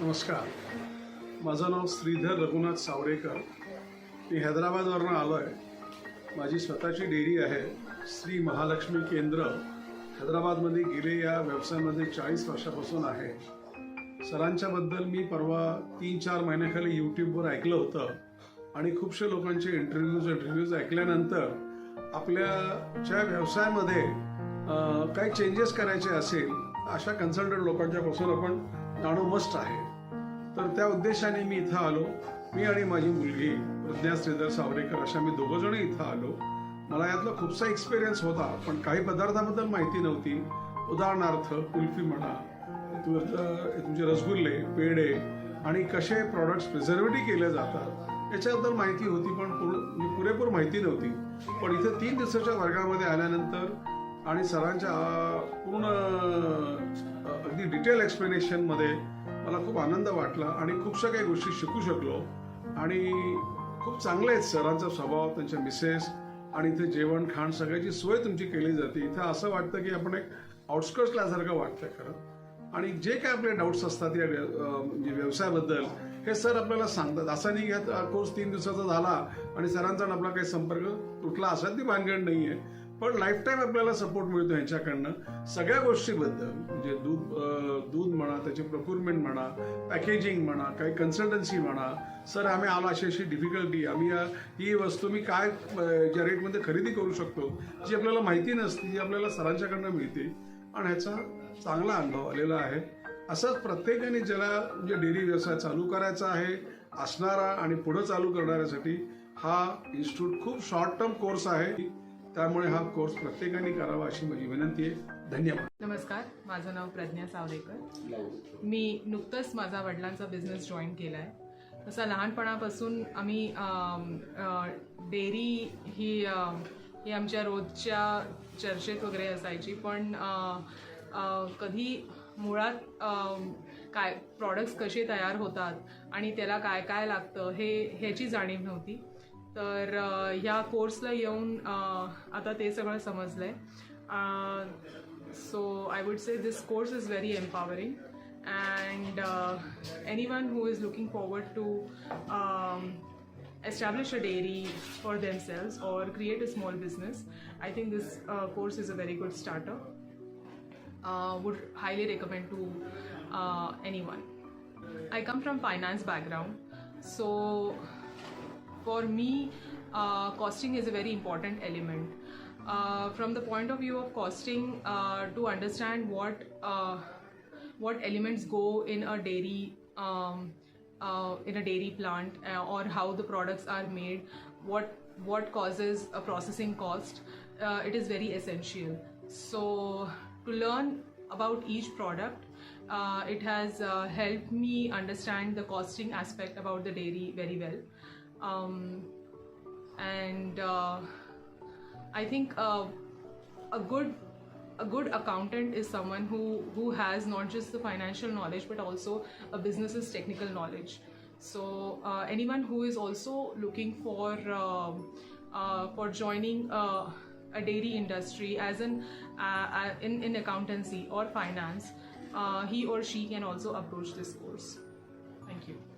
नमस्कार. माझं नाव श्रीधर रघुनाथ सावरेकर. मी हैदराबादवरनं आलो आहे माझी स्वतःची डेअरी आहे श्री महालक्ष्मी केंद्र. हैदराबादमध्ये गेले या व्यवसायामध्ये चाळीस वर्षापासून आहे. सरांच्याबद्दल मी परवा तीन चार महिन्याखाली यूट्यूबवर ऐकलं होतं आणि खूपशा लोकांचे इंटरव्ह्यूज इंटरव्ह्यूज ऐकल्यानंतर आपल्या ज्या व्यवसायामध्ये काय काही चेंजेस करायचे असेल अशा कन्सल्टंट लोकांच्यापासून आपण जाणं मस्ट आहे. तर त्या उद्देशाने मी इथं आलो. मी आणि माझी मुलगी प्रज्ञा श्रीधर सावरेकर अशा मी दोघं जण इथं आलो. मला यातला खूपसा एक्सपिरियन्स होता पण काही पदार्थाबद्दल माहिती नव्हती. उदाहरणार्थ कुल्फी म्हणा तुमचे रसगुल्ले पेढे आणि कसे प्रॉडक्ट्स प्रिझर्वेटिव्ह केले जातात याच्याबद्दल माहिती होती पण पुरेपूर माहिती नव्हती. पण इथे तीन दिवसाच्या वर्गामध्ये आल्यानंतर आणि सरांच्या पूर्ण अगदी डिटेल एक्सप्लेनेशनमध्ये मला खूप आनंद वाटला आणि खूपशा काही गोष्टी शिकू शकलो. आणि खूप चांगले आहेत सरांचा स्वभाव त्यांच्या मिसेस आणि इथे जेवण खाण सगळ्याची सोय तुमची केली जाते. इथं असं वाटतं की आपण एक आउटस्कर्ट्सल्यासारखं वाटतं खरं. आणि जे काय आपले डाऊट्स असतात या म्हणजे व्यवसायाबद्दल हे सर आपल्याला सांगतात. असा नाही घ्या कोर्स तीन दिवसाचा झाला आणि सरांचा आपला काही संपर्क तुटला असा ती भानगड नाही आहे पण लाईफ टाईम आपल्याला सपोर्ट मिळतो ह्याच्याकडनं. सगळ्या गोष्टीबद्दल म्हणजे दूध दूध म्हणा त्याचे प्रोक्युरमेंट म्हणा पॅकेजिंग म्हणा काही कन्सल्टन्सी म्हणा सर आम्ही आलो अशी अशी डिफिकल्टी आम्ही ही वस्तू मी काय ज्या रेटमध्ये खरेदी करू शकतो जी आपल्याला माहिती नसते जी आपल्याला सरांच्याकडनं मिळते. आणि ह्याचा चांगला अनुभव आलेला आहे. असंच प्रत्येकाने ज्याला म्हणजे डेअरी व्यवसाय चालू करायचा आहे असणारा आणि पुढं चालू करणाऱ्यासाठी हा इन्स्टिट्यूट खूप शॉर्ट टर्म कोर्स आहे. त्यामुळे हा कोर्स प्रत्येकाने करावा अशी माझी विनंती आहे. धन्यवाद. नमस्कार माझं नाव प्रज्ञा सावरेकर. मी नुकतंच माझा वडिलांचा बिझनेस जॉईन केला आहे तसं लहानपणापासून आम्ही डेअरी ही ही आमच्या रोजच्या चर्चेत वगैरे असायची. पण कधी मुळात काय प्रॉडक्ट्स कसे तयार होतात आणि त्याला काय काय लागतं हे ह्याची जाणीव नव्हती. तर अ, ह्या कोर्सला येऊन अ, आता ते सगळं समजलं आहे so I would say this course is very empowering, and uh, anyone who is looking forward to um, establish a dairy for themselves or create a small business, I think this uh, course is a very good starter. Uh, would highly recommend to uh, anyone. I come from finance background, so for me, uh, costing is a very important element. Uh, from the point of view of costing, uh, to understand what uh, what elements go in a dairy um, uh, in a dairy plant uh, or how the products are made, what what causes a processing cost, it is very essential. So to learn about each product, it has helped me understand the costing aspect about the dairy very well. Um, and uh, I think uh, a good a good accountant is someone who who has not just the financial knowledge but also a business's technical knowledge. So uh, anyone who is also looking for um uh, for joining uh, a dairy industry as an uh, uh, in in accountancy or finance, uh, he or she can also approach this course. Thank you.